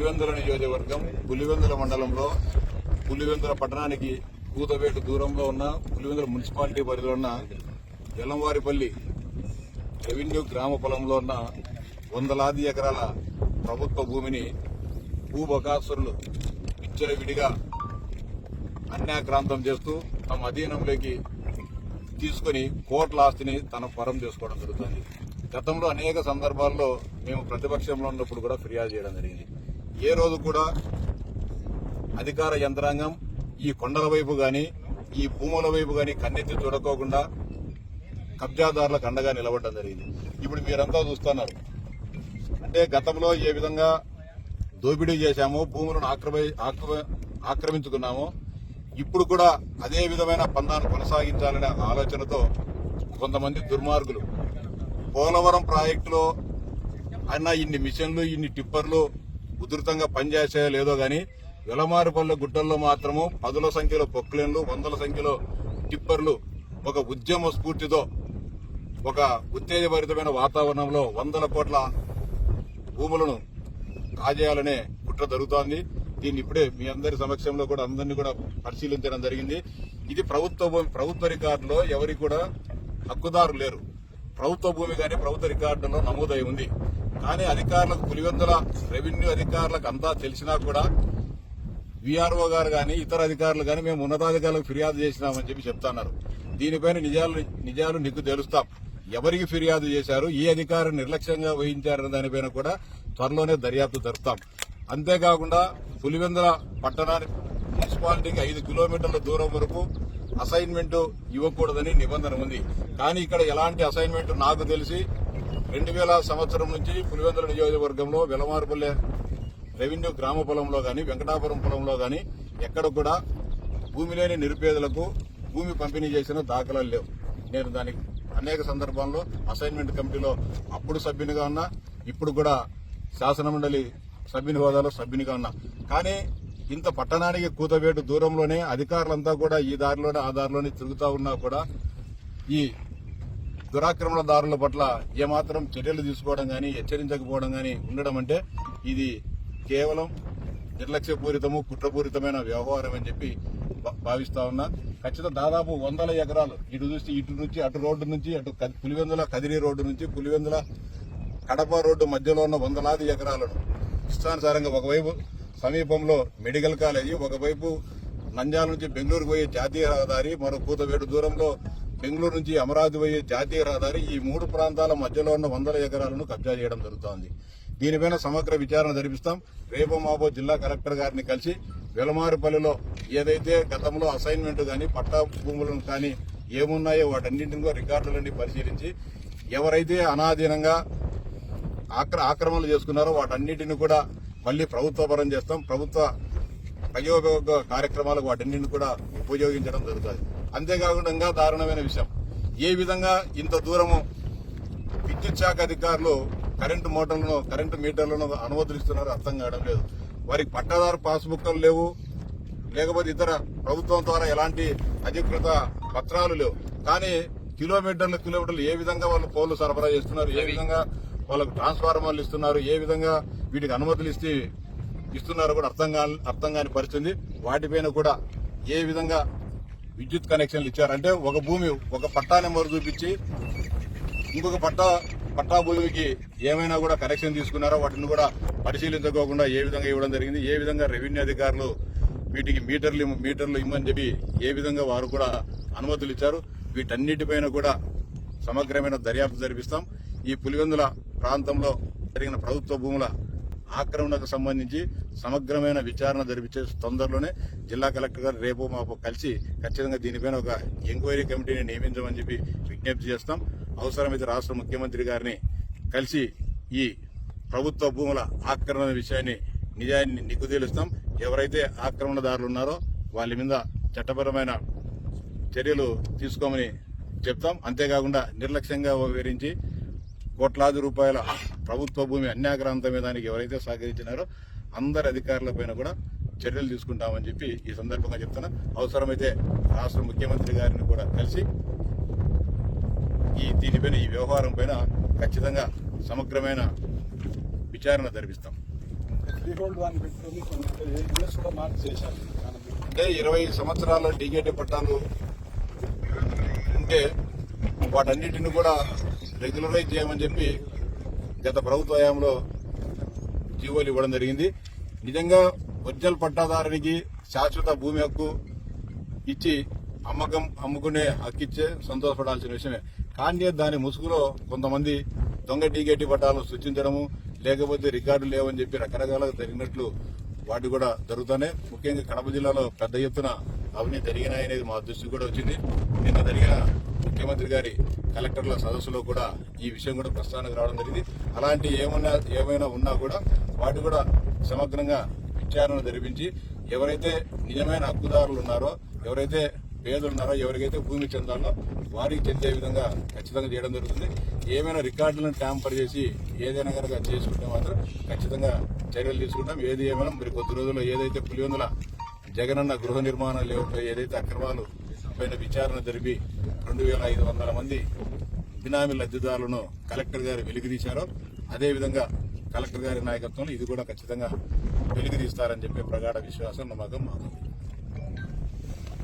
పులివెందుల నియోజకవర్గం పులివెందుల మండలంలో పులివెందుల పట్టణానికి కూతవేటు దూరంలో ఉన్న పులివెందుల మున్సిపాలిటీ పరిధిలో ఉన్న జలంవారిపల్లి రెవెన్యూ గ్రామ పొలంలో ఉన్న వందలాది ఎకరాల ప్రభుత్వ భూమిని భూబకాసురులు విచ్చలవిడిగా అన్యాక్రాంతం చేస్తూ తమ అధీనంలోకి తీసుకుని కోట్ల ఆస్తిని తన పరం చేసుకోవడం జరుగుతుంది. గతంలో అనేక సందర్భాల్లో మేము ప్రతిపక్షంలో ఉన్నప్పుడు కూడా ఫిర్యాదు చేయడం జరిగింది. ఏ రోజు కూడా అధికార యంత్రాంగం ఈ కొండల వైపు గాని ఈ భూముల వైపు గాని కన్నెత్తి చూడకోకుండా కబ్జాదారులకు అండగా నిలబడడం జరిగింది. ఇప్పుడు మీరంతా చూస్తున్నారు. అంటే గతంలో ఏ విధంగా దోపిడీ చేశామో భూములను ఆక్రమి ఆక్రమ- ఆక్రమించుకున్నామో ఇప్పుడు కూడా అదే విధమైన పందాను కొనసాగించాలనే ఆలోచనతో కొంతమంది దుర్మార్గులు. పోలవరం ప్రాజెక్టులో అన్న ఇన్ని మిషన్లు ఇన్ని టిప్పర్లు ఉధృతంగా పనిచేసాయో లేదో గాని వెలమారుపల్లె గుట్టల్లో మాత్రము పదుల సంఖ్యలో పొక్లేన్లు వందల సంఖ్యలో టిప్పర్లు ఒక ఉద్యమ స్ఫూర్తితో ఒక ఉత్తేజభరితమైన వాతావరణంలో వందల కోట్ల భూములను కాజేయాలనే కుట్ర జరుగుతోంది. దీన్ని ఇప్పుడే మీ అందరి సమక్షంలో కూడా అందరినీ కూడా పరిశీలించడం జరిగింది. ఇది ప్రభుత్వ భూమి ప్రభుత్వ రికార్డులో ఎవరికి కూడా హక్కుదారు లేరు. ప్రభుత్వ భూమి కానీ ప్రభుత్వ రికార్డులో నమోదై ఉంది. కానీ అధికారులకు పులివెందుల రెవెన్యూ అధికారులకు అంతా తెలిసినా కూడా విఆర్ఓ గారు కానీ ఇతర అధికారులు కానీ మేము ఉన్నతాధికారులకు ఫిర్యాదు చేసినామని చెప్పి చెప్తున్నారు. దీనిపైన నిజాలు నిజాలు నీకు తెలుస్తాం. ఎవరికి ఫిర్యాదు చేశారు ఏ అధికారులు నిర్లక్ష్యంగా వహించారనే దానిపైన కూడా త్వరలోనే దర్యాప్తు జరుపుతాం. అంతేకాకుండా పులివెందుల పట్టణానికి మున్సిపాలిటీకి ఐదు కిలోమీటర్ల దూరం వరకు అసైన్మెంట్ ఇవ్వకూడదని నిబంధన ఉంది. కానీ ఇక్కడ ఎలాంటి అసైన్మెంట్ నాకు తెలిసి రెండు వేల సంవత్సరం నుంచి పులివెందుల నియోజకవర్గంలో వెలమారుపల్లె రెవెన్యూ గ్రామ పొలంలో కానీ వెంకటాపురం పొలంలో కానీ ఎక్కడ కూడా భూమి లేని నిరుపేదలకు భూమి పంపిణీ చేసిన దాఖలాలు లేవు. నేను దానికి అనేక సందర్భాల్లో అసైన్మెంట్ కమిటీలో అప్పుడు సభ్యునిగా ఉన్నా ఇప్పుడు కూడా శాసనమండలి సభ్యుని హోదాలో సభ్యునిగా ఉన్నా. కానీ ఇంత పట్టణానికి కూతవేటు దూరంలోనే అధికారులంతా కూడా ఈ దారిలోనే ఆ దారిలోనే తిరుగుతూ ఉన్నా కూడా ఈ దురాక్రమణదారుల పట్ల ఏమాత్రం చర్యలు తీసుకోవడం కానీ హెచ్చరించకపోవడం కానీ ఉండడం అంటే ఇది కేవలం నిర్లక్ష్యపూరితము కుట్రపూరితమైన వ్యవహారం అని చెప్పి భా- భావిస్తా ఉన్నా. ఖచ్చితంగా దాదాపు వందల ఎకరాలు ఇటు చూస్తే ఇటు నుంచి అటు రోడ్డు నుంచి అటు కది- పులివెందుల కదిరి రోడ్డు నుంచి పులివెందుల కడప రోడ్డు మధ్యలో ఉన్న వందలాది ఎకరాలను ఇష్టానుసారంగా ఒకవైపు సమీపంలో మెడికల్ కాలేజీ ఒకవైపు నంద్యాల నుంచి బెంగళూరు పోయే జాతీయ రహదారి మరో కూతవేడు దూరంలో బెంగళూరు నుంచి అమరావతి పోయే జాతీయ రహదారి ఈ మూడు ప్రాంతాల మధ్యలో ఉన్న వందల ఎకరాలను కబ్జా చేయడం జరుగుతోంది. దీనిపైన సమగ్ర విచారణ జరిపిస్తాం. రేపు మాబో జిల్లా కలెక్టర్ గారిని కలిసి వెలమారుపల్లిలో ఏదైతే గతంలో అసైన్మెంట్ కానీ పట్టా భూములను కానీ ఏమున్నాయో వాటన్నింటిని రికార్డులన్నీ పరిశీలించి ఎవరైతే అనాధీనంగా ఆక్ర ఆక్రమణలు చేసుకున్నారో వాటన్నిటిని కూడా మళ్ళీ ప్రభుత్వపరం చేస్తాం. ప్రభుత్వ ప్రయోగ కార్యక్రమాలకు వాటన్నిటిని కూడా ఉపయోగించడం జరుగుతుంది. అంతేకాకుండా ఇంకా దారుణమైన విషయం. ఏ విధంగా ఇంత దూరము విద్యుత్ శాఖ అధికారులు కరెంటు మోటార్లను కరెంటు మీటర్లను అనుమతులు ఇస్తున్నారో అర్థం కావడం లేదు. వారికి పట్టాదారు పాస్బుక్లు లేవు. లేకపోతే ఇతర ప్రభుత్వం ద్వారా ఎలాంటి అధికృత పత్రాలు లేవు. కానీ కిలోమీటర్లు కిలోమీటర్లు ఏ విధంగా వాళ్ళు పోలు సరఫరా చేస్తున్నారు ఏ విధంగా వాళ్ళకు ట్రాన్స్ఫార్మర్లు ఇస్తున్నారు ఏ విధంగా వీటికి అనుమతులు ఇస్తే ఇస్తున్నారో కూడా అర్థం కాని అర్థం కాని పరిస్థితి వాటిపైన కూడా ఏ విధంగా విద్యుత్ కనెక్షన్లు ఇచ్చారంటే ఒక భూమి ఒక పట్టా నెంబర్ చూపించి ఇంకొక పట్టా పట్టా భూమికి ఏమైనా కూడా కనెక్షన్ తీసుకున్నారో వాటిని కూడా పరిశీలించుకోకుండా ఏ విధంగా ఇవ్వడం జరిగింది ఏ విధంగా రెవెన్యూ అధికారులు వీటికి మీటర్లు మీటర్లు ఇమ్మని చెప్పి ఏ విధంగా వారు కూడా అనుమతులు ఇచ్చారు. వీటన్నిటిపైన కూడా సమగ్రమైన దర్యాప్తు జరిపిస్తాం. ఈ పులివెందుల ప్రాంతంలో జరిగిన ప్రభుత్వ భూముల ఆక్రమణకు సంబంధించి సమగ్రమైన విచారణ జరిపించే తొందరలోనే జిల్లా కలెక్టర్ గారు రేపు మాకు కలిసి ఖచ్చితంగా దీనిపైన ఒక ఎంక్వైరీ కమిటీని నియమించమని చెప్పి విజ్ఞప్తి చేస్తాం. అవసరమైతే రాష్ట్ర ముఖ్యమంత్రి గారిని కలిసి ఈ ప్రభుత్వ భూముల ఆక్రమణ విషయాన్ని నిజాన్ని నిగ్గుదీలుస్తాం ఎవరైతే ఆక్రమణదారులు ఉన్నారో వాళ్ళ మీద చట్టపరమైన చర్యలు తీసుకోమని చెప్తాం. అంతేకాకుండా నిర్లక్ష్యంగా వివరించి కోట్లాది రూపాయల ప్రభుత్వ భూమి అన్యాక్రాంతమే దానికి ఎవరైతే సహకరించినారో అందరి అధికారుల పైన కూడా చర్యలు తీసుకుంటామని చెప్పి ఈ సందర్భంగా చెప్తున్నా. అవసరమైతే రాష్ట్ర ముఖ్యమంత్రి గారిని కూడా కలిసి ఈ దీనిపైన ఈ వ్యవహారం పైన ఖచ్చితంగా సమగ్రమైన విచారణ జరిపిస్తాం. అంటే ఇరవై సంవత్సరాల డీకేటీ పట్టాలు ఉంటే వాటన్నిటిని కూడా రెగ్యులరైజ్ చేయమని చెప్పి గత ప్రభుత్వ హయాంలో జీవోలు ఇవ్వడం జరిగింది. నిజంగా ఒరిజినల్ పట్టాదారునికి శాశ్వత భూమి హక్కు ఇచ్చి అమ్మకం అమ్ముకునే హక్కు ఇచ్చే సంతోషపడాల్సిన విషయమే. కానీ దాని ముసుగులో కొంతమంది దొంగ టీకేటీ పట్టాలు సృష్టించడము లేకపోతే రికార్డులు లేవని చెప్పి రకరకాలుగా జరిగినట్లు వాటి కూడా జరుగుతున్నాయి. ముఖ్యంగా కడప జిల్లాలో పెద్ద ఎత్తున అవన్నీ జరిగినాయనేది మా దృష్టికి కూడా వచ్చింది. నిన్న జరిగిన ముఖ్యమంత్రి గారి కలెక్టర్ల సదస్సులో కూడా ఈ విషయం కూడా ప్రస్తావనకు రావడం జరిగింది. అలాంటి ఏమన్నా ఏమైనా ఉన్నా కూడా వాటి కూడా సమగ్రంగా విచారణ జరిపించి ఎవరైతే నిజమైన హక్కుదారులు ఉన్నారో ఎవరైతే పేదలు ఉన్నారో ఎవరికైతే భూమి చెందాలో వారికి చెందే విధంగా ఖచ్చితంగా చేయడం జరుగుతుంది. ఏమైనా రికార్డులను ట్యాంపర్ చేసి ఏదైనా కనుక చేసుకుంటే మాత్రం ఖచ్చితంగా చర్యలు తీసుకుంటాం. ఏది ఏమైనా మరి కొద్ది రోజుల్లో ఏదైతే పులివెందుల జగనన్న గృహ నిర్మాణ లేఅవుట్లో ఏదైతే అక్రమాలు పైన విచారణ జరిపి రెండు వేల ఐదు వందల మంది బినామీ లబ్ధిదారులను కలెక్టర్ గారు వెలికితీశారో. అదేవిధంగా కలెక్టర్ గారి నాయకత్వంలో ఇది కూడా ఖచ్చితంగా వెలికితీస్తారని చెప్పే ప్రగాఢ విశ్వాసం నమ్మకం మాకు